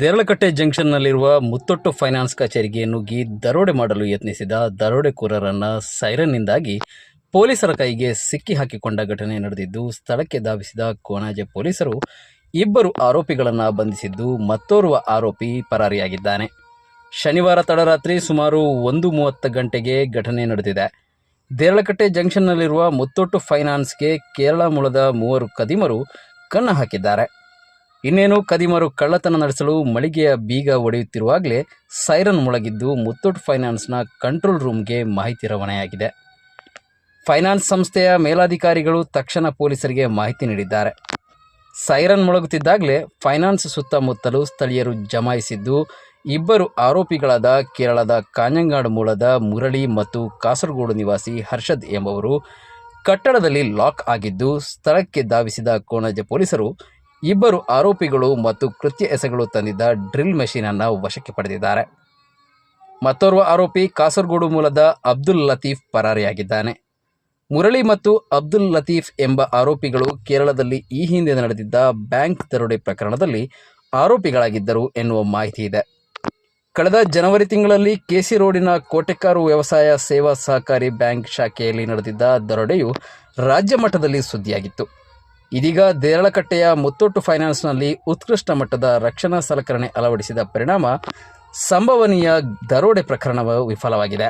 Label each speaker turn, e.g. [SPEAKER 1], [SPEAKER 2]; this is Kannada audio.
[SPEAKER 1] ದೇರಳಕಟ್ಟೆ ಜಂಕ್ಷನ್ನಲ್ಲಿರುವ ಮುತ್ತೊಟ್ಟು ಫೈನಾನ್ಸ್ ಕಚೇರಿಗೆ ನುಗ್ಗಿ ದರೋಡೆ ಮಾಡಲು ಯತ್ನಿಸಿದ ದರೋಡೆಕೋರರನ್ನ ಸೈರನ್ನಿಂದಾಗಿ ಪೊಲೀಸರ ಕೈಗೆ ಸಿಕ್ಕಿ ಹಾಕಿಕೊಂಡ ಘಟನೆ ನಡೆದಿದ್ದು, ಸ್ಥಳಕ್ಕೆ ಧಾವಿಸಿದ ಕೋಣಾಜೆ ಪೊಲೀಸರು ಇಬ್ಬರು ಆರೋಪಿಗಳನ್ನು ಬಂಧಿಸಿದ್ದು, ಮತ್ತೋರ್ವ ಆರೋಪಿ ಪರಾರಿಯಾಗಿದ್ದಾನೆ. ಶನಿವಾರ ತಡರಾತ್ರಿ ಸುಮಾರು ಒಂದು ಮೂವತ್ತು ಗಂಟೆಗೆ ಘಟನೆ ನಡೆದಿದೆ. ದೇರಳಕಟ್ಟೆ ಜಂಕ್ಷನ್ನಲ್ಲಿರುವ ಮುತ್ತೊಟ್ಟು ಫೈನಾನ್ಸ್ಗೆ ಕೇರಳ ಮೂಲದ ಮೂವರು ಕದಿಮರು ಕಣ್ಣು ಹಾಕಿದ್ದಾರೆ. ಇನ್ನೇನು ಕದಿಮರು ಕಳ್ಳತನ ನಡೆಸಲು ಮಳಿಗೆಯ ಬೀಗ ಒಡೆಯುತ್ತಿರುವಾಗಲೇ ಸೈರನ್ ಮೊಳಗಿದ್ದು ಮುತ್ತೂಟ್ ಫೈನಾನ್ಸ್ನ ಕಂಟ್ರೋಲ್ ರೂಮ್ಗೆ ಮಾಹಿತಿ ರವಾನೆಯಾಗಿದೆ. ಫೈನಾನ್ಸ್ ಸಂಸ್ಥೆಯ ಮೇಲಾಧಿಕಾರಿಗಳು ತಕ್ಷಣ ಪೊಲೀಸರಿಗೆ ಮಾಹಿತಿ ನೀಡಿದ್ದಾರೆ. ಸೈರನ್ ಮೊಳಗುತ್ತಿದ್ದಾಗಲೇ ಫೈನಾನ್ಸ್ ಸುತ್ತಮುತ್ತಲು ಸ್ಥಳೀಯರು ಜಮಾಯಿಸಿದ್ದು, ಇಬ್ಬರು ಆರೋಪಿಗಳಾದ ಕೇರಳದ ಕಾಂಜಂಗಾಡು ಮೂಲದ ಮುರಳಿ ಮತ್ತು ಕಾಸರಗೋಡು ನಿವಾಸಿ ಹರ್ಷದ್ ಎಂಬವರು ಕಟ್ಟಡದಲ್ಲಿ ಲಾಕ್ ಆಗಿದ್ದು, ಸ್ಥಳಕ್ಕೆ ಧಾವಿಸಿದ ಕೋಣಜ ಪೊಲೀಸರು ಇಬ್ಬರು ಆರೋಪಿಗಳು ಮತ್ತು ಕೃತ್ಯ ಎಸೆಗಳು ತಂದಿದ್ದ ಡ್ರಿಲ್ ಮೆಷಿನ್ ಅನ್ನು ವಶಕ್ಕೆ ಪಡೆದಿದ್ದಾರೆ. ಮತ್ತೋರ್ವ ಆರೋಪಿ ಕಾಸರಗೋಡು ಮೂಲದ ಅಬ್ದುಲ್ ಲತೀಫ್ ಪರಾರಿಯಾಗಿದ್ದಾನೆ. ಮುರಳಿ ಮತ್ತು ಅಬ್ದುಲ್ ಲತೀಫ್ ಎಂಬ ಆರೋಪಿಗಳು ಕೇರಳದಲ್ಲಿ ಈ ಹಿಂದೆ ನಡೆದಿದ್ದ ಬ್ಯಾಂಕ್ ದರೋಡೆ ಪ್ರಕರಣದಲ್ಲಿ ಆರೋಪಿಗಳಾಗಿದ್ದರು ಎನ್ನುವ ಮಾಹಿತಿ ಇದೆ. ಕಳೆದ ಜನವರಿ ತಿಂಗಳಲ್ಲಿ ಕೆಸಿ ರೋಡಿನ ಕೋಟೆಕಾರು ವ್ಯವಸಾಯ ಸೇವಾ ಸಹಕಾರಿ ಬ್ಯಾಂಕ್ ಶಾಖೆಯಲ್ಲಿ ನಡೆದಿದ್ದ ದರೋಡೆಯು ರಾಜ್ಯ ಮಟ್ಟದಲ್ಲಿ ಸುದ್ದಿಯಾಗಿತ್ತು. ಇದೀಗ ದೇರಳಕಟ್ಟೆಯ ಮುತ್ತೊಟ್ಟು ಫೈನಾನ್ಸ್ನಲ್ಲಿ ಉತ್ಕೃಷ್ಟ ಮಟ್ಟದ ರಕ್ಷಣಾ ಸಲಕರಣೆ ಅಳವಡಿಸಿದ ಪರಿಣಾಮ ಸಂಭವನೀಯ ದರೋಡೆ ಪ್ರಕರಣವು ವಿಫಲವಾಗಿದೆ.